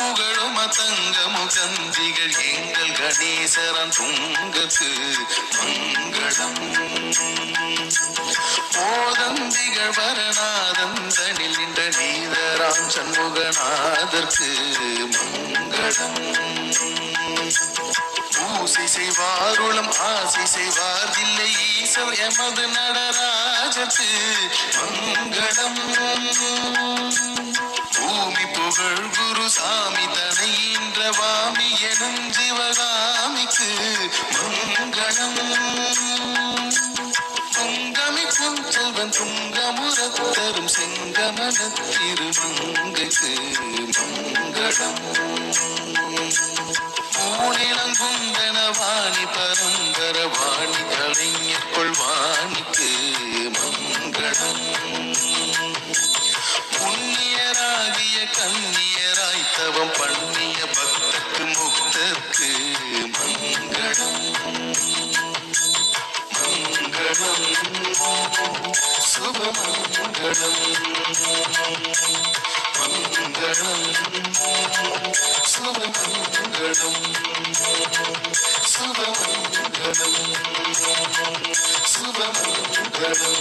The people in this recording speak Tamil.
புகழும் தங்க முகந்திகள் எங்கள் கணேசரன் துங்கக்கு மங்களம். போதந்திகள் வரநாதந்தனில் நின்ற நீதராம் சண்முகநாதற்கு மங்களம். பூசை செய்வாருளம் ஆசை செய்வார் இல்லை ஈசர் எமது நடராஜத்து மங்களம். பூமி புகழ்வு சாமி தனையின்ற வாமி எனும் சிவகாமிக்கு மங்களம். துங்கமி செல்வன் துங்கமுறத்தரும் செங்கமன திருமங்கைக்கு மங்களம். பூனிலங்குந்தன வாணி பரம்பர வாணி கலைஞர் கொள்வாணிக்கு மங்களம். மங்களம் சுபமங்களம் மங்களம் சுபமங்களம் சுபமங்களம் சுபமங்களம்